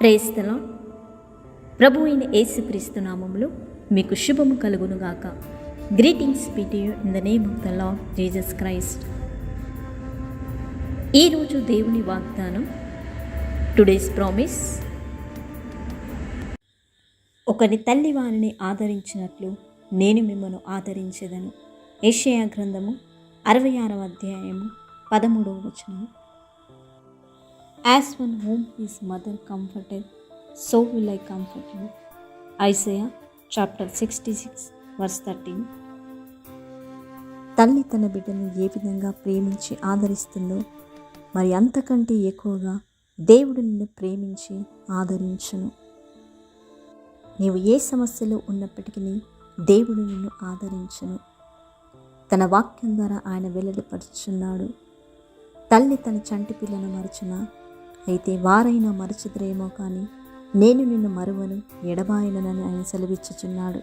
ప్రేస్తలో ప్రభు అయిన యేసుక్రీస్తు నామములు మీకు శుభము కలుగునుగాక. Greetings PT in the name of the lord Jesus Christ ఈరోజు దేవుని వాగ్దానం టుడేస్ ప్రామిస్ ఒకని తల్లి వారిని ఆదరించినట్లు నేను మిమ్మల్ని ఆదరించేదను. ఏషయా గ్రంథము అరవై ఆరవ అధ్యాయము పదమూడవ వచనము. As one whom his mother comforted so will I comfort you Isaiah chapter sixty six verse thirteen తల్లి తన బిడ్డను ఏ విధంగా ప్రేమించి ఆదరిస్తుందో మరి అంతకంటే ఎక్కువగా దేవుడు నిన్ను ప్రేమించి ఆదరించును. నీవు ఏ సమస్యలో ఉన్నప్పటికీ దేవుడు నిన్ను ఆదరించును. తన వాక్యం ద్వారా ఆయన వెల్లడిపరుచున్నాడు తల్లి తన చంటి పిల్లను మరచిన అయితే వారైనా మరచుదురేమో కానీ నేను నిన్ను మరువను ఎడబాయనని ఆయన సెలవిచ్చుచున్నాడు.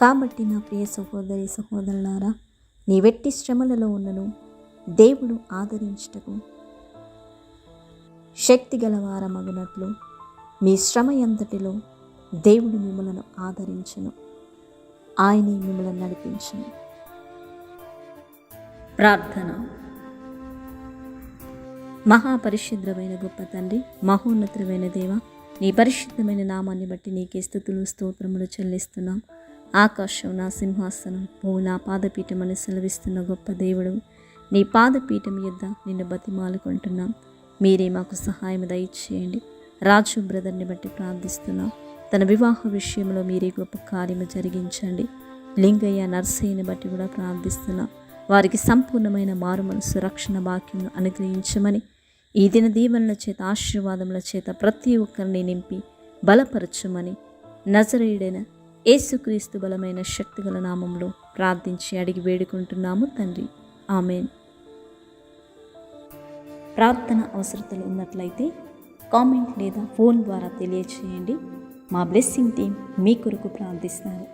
కాబట్టి నా ప్రియ సహోదరి సహోదరులారా నీ వెట్టి శ్రమలలో ఉన్నను దేవుడు ఆదరించుటకు శక్తి గలవారమగునట్లు మీ శ్రమ ఎంతటిలో దేవుడు మిమ్మలను ఆదరించును. ఆయనే మిమ్మల్ని నడిపించును. ప్రార్థన. మహాపరిశుద్రమైన గొప్ప తండ్రి మహోన్నతుడమైన దేవ నీ పరిశుద్ధమైన నామాన్ని బట్టి నీకే స్థుతులు స్తోత్రములు చెల్లిస్తున్నాం. ఆకాశం నా సింహాసనం భూమి నా పాదపీఠం అని సెలవిస్తున్న గొప్ప దేవుడు నీ పాదపీఠం యొద్ద నిన్ను బతిమాలుకుంటున్నాం. మీరే మాకు సహాయం దయచేయండి. రాజు బ్రదర్ని బట్టి ప్రార్థిస్తున్నాం. తన వివాహ విషయంలో మీరే గొప్ప కార్యము జరిగించండి. లింగయ్య నర్సయ్యని బట్టి కూడా ప్రార్థిస్తున్నాం. వారికి సంపూర్ణమైన మారు మనసు రక్షణ వాక్యం అనుగ్రహించమని ఈ దిన దీవెనల చేత ఆశీర్వాదముల చేత ప్రతి ఒక్కరిని నింపి బలపరచమని నజరేయుడైన ఏసుక్రీస్తు బలమైన శక్తిగల నామంలో ప్రార్థించి అడిగి వేడుకుంటున్నాము తండ్రి. ఆమెన్. ప్రార్థన అవసరతలు ఉన్నట్లయితే కామెంట్ లేదా ఫోన్ ద్వారా తెలియచేయండి. మా బ్లెస్సింగ్ టీం మీ కొరకు ప్రార్థిస్తారు.